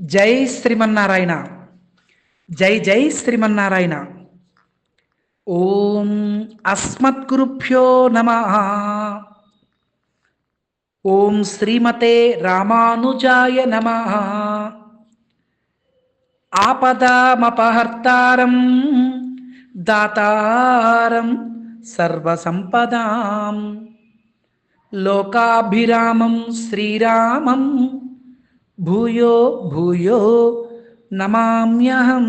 జై శ్రీమన్నారాయణ. జై జై శ్రీమన్నారాయణ. ఓం అస్మద్గురుభ్యో నమ. ఓం శ్రీమతే రామానుజాయ నమ. ఆపదామపహర్తారం దాతారం సర్వసంపదాం. లోకాభిరామం శ్రీరామం భూయో భూయో నమామ్యహం.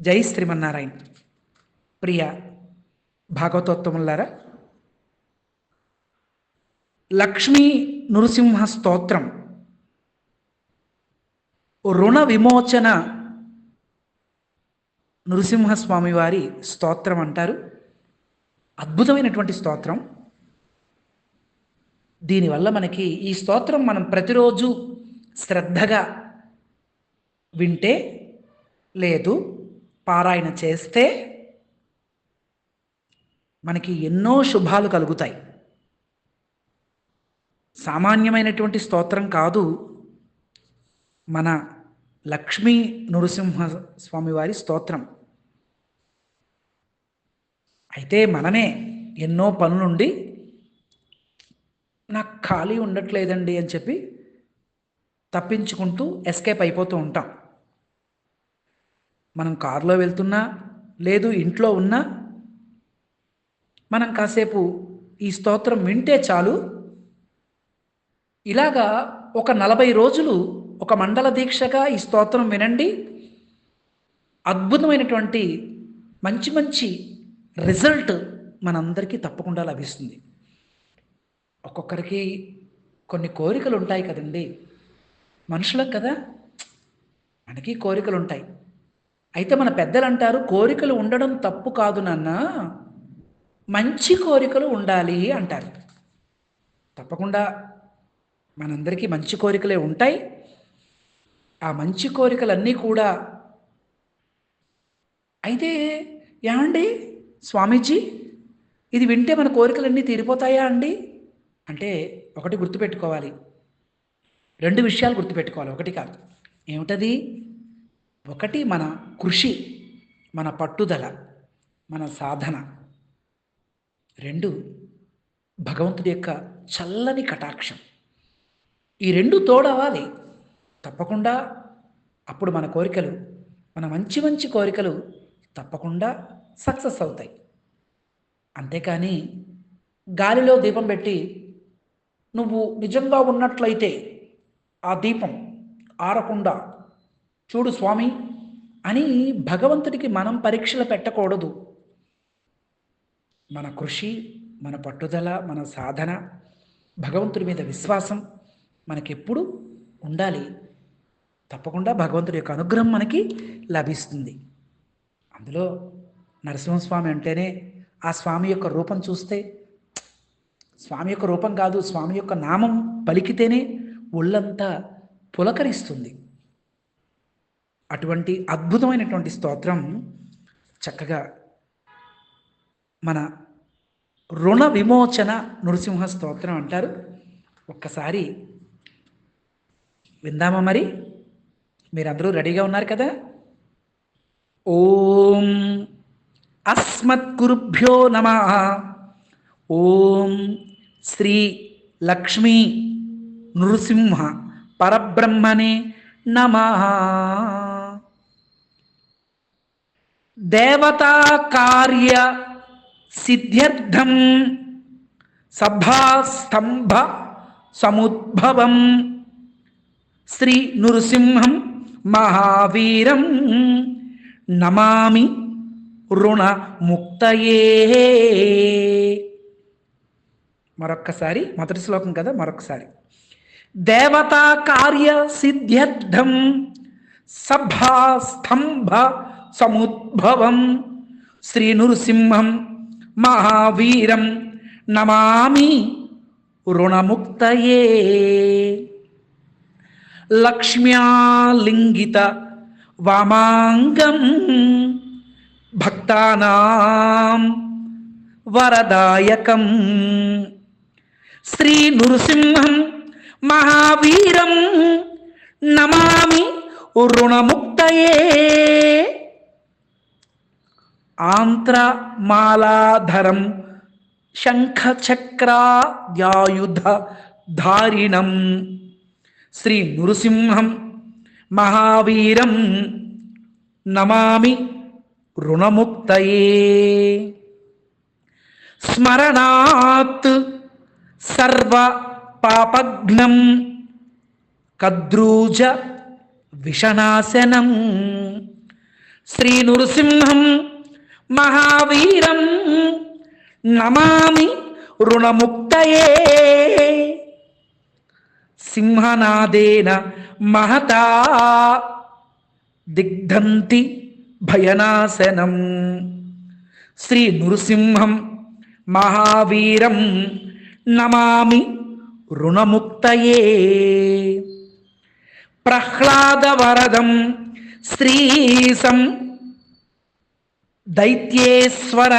జై శ్రీమన్నారాయణ. ప్రియ భాగవతోత్తములారా లక్ష్మీ నృసింహ స్తోత్రం. రుణ విమోచన నృసింహస్వామి వారి స్తోత్రం అంటారు. అద్భుతమైనటువంటి స్తోత్రం. దీనివల్ల మనకి ఈ స్తోత్రం మనం ప్రతిరోజు శ్రద్ధగా వింటే లేదు పారాయణ చేస్తే మనకి ఎన్నో శుభాలు కలుగుతాయి. సామాన్యమైనటువంటి స్తోత్రం కాదు మన లక్ష్మీ నృసింహ స్వామివారి స్తోత్రం. అయితే మనమే ఎన్నో పనులుండి నాకు ఖాళీ ఉండట్లేదండి అని చెప్పి తప్పించుకుంటూ ఎస్కేప్ అయిపోతూ ఉంటాం. మనం కారులో వెళ్తున్నా లేదు ఇంట్లో ఉన్నా మనం కాసేపు ఈ స్తోత్రం వింటే చాలు. ఇలాగా ఒక నలభై రోజులు ఒక మండల దీక్షగా ఈ స్తోత్రం వినండి. అద్భుతమైనటువంటి మంచి మంచి రిజల్ట్ మనందరికీ తప్పకుండా లభిస్తుంది. ఒక్కొక్కరికి కొన్ని కోరికలు ఉంటాయి కదండి. మనుషులకు కదా? మనకి కోరికలు ఉంటాయి అయితే మన పెద్దలు అంటారు కోరికలు ఉండడం తప్పు కాదు నాన్న. మంచి కోరికలు ఉండాలి అంటారు. తప్పకుండా మనందరికీ మంచి కోరికలే ఉంటాయి. ఆ మంచి కోరికలన్నీ కూడా అయితే ఏమండి స్వామీజీ? ఇది వింటే మన కోరికలన్నీ తీరిపోతాయా అండి? అంటే ఒకటి గుర్తుపెట్టుకోవాలి. రెండు విషయాలు గుర్తుపెట్టుకోవాలి. ఒకటి కాదు. ఏమిటది? ఒకటి మన కృషి మన పట్టుదల మన సాధన. రెండు భగవంతుడి యొక్క చల్లని కటాక్షం. ఈ రెండు తోడవాలి తప్పకుండా అప్పుడు మన కోరికలు మన మంచి మంచి కోరికలు తప్పకుండా సక్సెస్ అవుతాయి. అంతేకాని గాలిలో దీపం పెట్టి నువ్వు నిజంగా ఉన్నట్లయితే ఆ దీపం ఆరకుండా చూడు స్వామి అని భగవంతుడికి మనం పరీక్షలు పెట్టకూడదు. మన కృషి మన పట్టుదల మన సాధన భగవంతుడి మీద విశ్వాసం మనకెప్పుడు ఉండాలి. తప్పకుండా భగవంతుడి యొక్క అనుగ్రహం మనకి లభిస్తుంది. అందులో నరసింహస్వామి అంటేనే ఆ స్వామి యొక్క రూపం చూస్తే స్వామి యొక్క రూపం కాదు స్వామి యొక్క నామం పలికితేనే ఒళ్ళంతా పులకరిస్తుంది. అటువంటి అద్భుతమైనటువంటి స్తోత్రం చక్కగా మన రుణ విమోచన నృసింహ స్తోత్రం అంటారు. ఒక్కసారి విందామా మరి? మీరందరూ రెడీగా ఉన్నారు కదా? ఓం అస్మద్గురుభ్యో నమ. ఓం శ్రీ లక్ష్మీ నృసింహ పరబ్రహ్మణే నమ. దేవతా కార్య సిద్ధ్యర్థం సభాస్తంభ సముద్భవం. శ్రీ నృసింహం మహావీరం నమామి రుణ ముక్తయే మరొక్కసారి మొదటి శ్లోకం కదా మరొకసారి దేవతా కార్య సిద్ధ్యర్థం సభా స్తంభ సముద్భవం శ్రీ నృసింహం మహావీరం నమామి రుణముక్తయే. లక్ష్మ్యాలింగిత వామాంగం భక్తానాం వరదాయకం. శ్రీ నృసింహం మహావీరం నమామి రుణముక్తయే. ఆంత్రమాలాధరం శంఖచక్రాద్యాయుధ ధారిణం శ్రీ నృసింహం మహావీరం నమామి రుణముక్తయే. స్మరణాత్ సర్వ పాపఘ్నం కద్రూజ విషనాశనం. శ్రీ నృసింహం మహావీరం నమామి రుణముక్తయే. సింహనాదేన మహతా దిగ్ధంతి భయనాశనం. శ్రీ నృసింహం మహావీరం నమామి రుణముక్తయే ప్రహ్లాదవరదం శ్రీసం దైత్యేశ్వర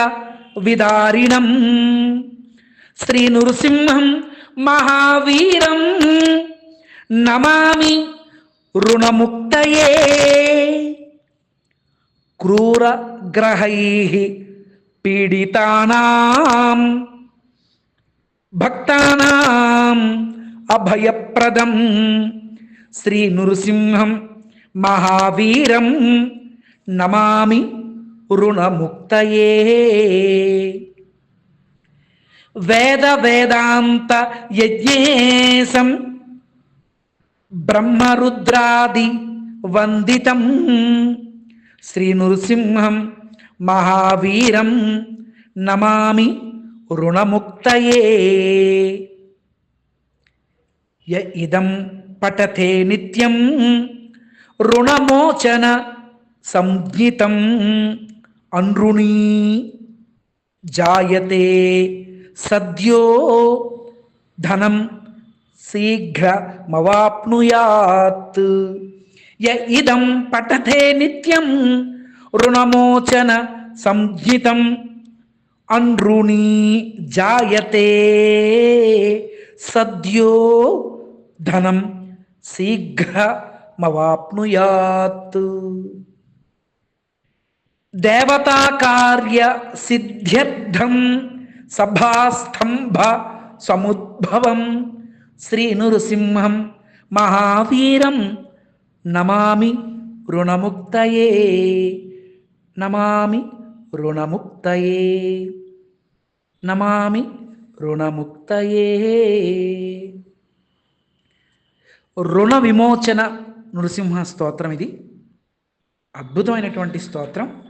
విదారిణం శ్రీ నృసింహం మహావీరం నమామి రుణముక్తయే క్రూరగ్రహై పీడితానాం భక్తానాం అభయప్రదం. శ్రీ నృసింహం మహావీరం నమామి రుణముక్తయే. వేద వేదాంత యజ్ఞేశం బ్రహ్మరుద్రాది వందితం. శ్రీ నృసింహం మహావీరం నమామి రుణముక్తయే య ఇదం పఠతే నిత్యం రుణమోచన సంజ్ఞితం అనృణీ జాయతే సద్యో ధనం శీఘ్రమవాప్నుయాత్ య ఇదం పఠతే నిత్యం రుణమోచన సంజ్ఞితం అన్రుణీ జాయతే సద్యో ధనం శీఘ్రమవాప్నుయాత్. దేవతాకార్య సిద్ధ్యర్థం సభాస్తంభ సముద్భవం శ్రీ నృసింహం మహావీరం నమామి రుణముక్తయే. నమామి రుణముక్తయే నమామి రుణముక్తయే రుణ విమోచన నృసింహ స్తోత్రం ఇది అద్భుతమైనటువంటి స్తోత్రం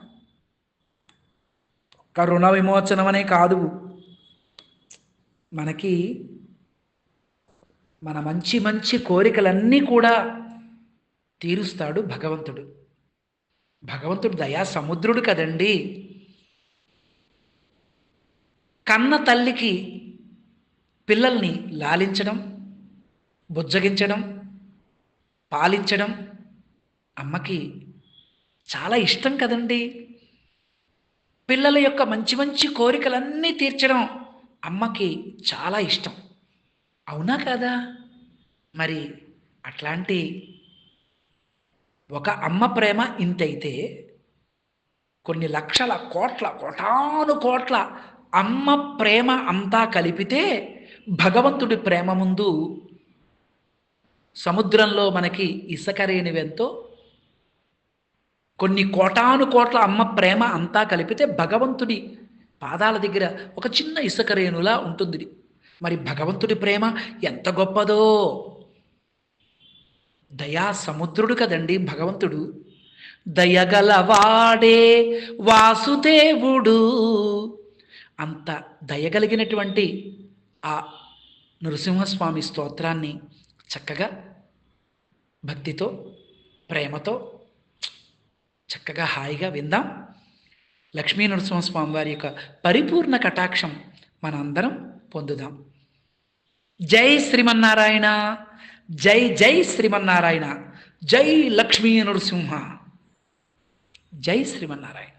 ఒక్క రుణ విమోచనం అనే కాదు. మనకి మన మంచి మంచి కోరికలన్నీ కూడా తీరుస్తాడు భగవంతుడు. భగవంతుడు దయా సముద్రుడు కదండి. కన్న తల్లికి పిల్లల్ని లాలించడం బుజ్జగించడం పాలించడం అమ్మకి చాలా ఇష్టం కదండి. పిల్లల యొక్క మంచి మంచి కోరికలన్నీ తీర్చడం అమ్మకి చాలా ఇష్టం. అవునా కదా? మరి అట్లాంటి ఒక అమ్మ ప్రేమ ఇంతైతే కొన్ని లక్షల కోట్ల కోటాను కోట్ల అమ్మ ప్రేమ అంతా కలిపితే భగవంతుడి ప్రేమ ముందు సముద్రంలో మనకి ఇసకరేనివెంతో కొన్ని కోటాను కోట్ల అమ్మ ప్రేమ అంతా కలిపితే భగవంతుడి పాదాల దగ్గర ఒక చిన్న ఇసుకరేణులా ఉంటుంది. మరి భగవంతుడి ప్రేమ ఎంత గొప్పదో! దయా సముద్రుడు కదండి భగవంతుడు. దయగలవాడే వాసుదేవుడు. అంత దయగలిగినటువంటి ఆ నృసింహస్వామి స్తోత్రాన్ని చక్కగా భక్తితో ప్రేమతో చక్కగా హాయిగా విందాం. లక్ష్మీ నరసింహస్వామి వారి యొక్క పరిపూర్ణ కటాక్షం మనందరం పొందుదాం. జై శ్రీమన్నారాయణ జై జై శ్రీమన్నారాయణ జై లక్ష్మీ నరసింహ జై శ్రీమన్నారాయణ.